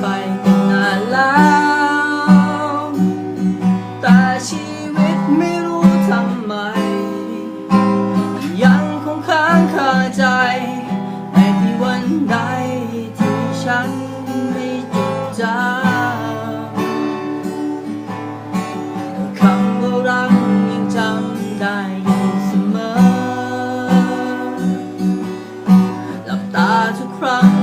ไปนานแล้วแต่ชีวิตไม่รู้ทำไม ยังคงค้างคาใจในที่วันใดที่ฉันไม่จดจำคำว่ารักยังจำได้เสมอ หลับตาทุกครั้ง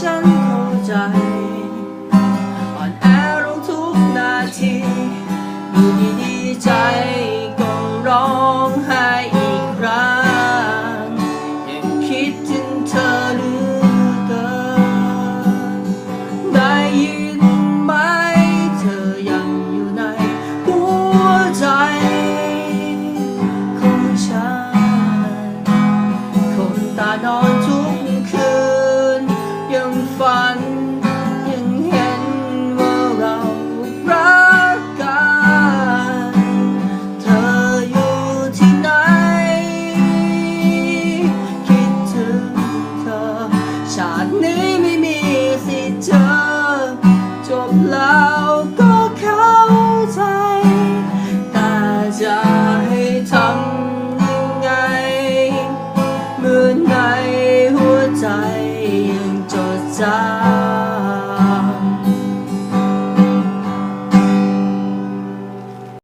ข็งที่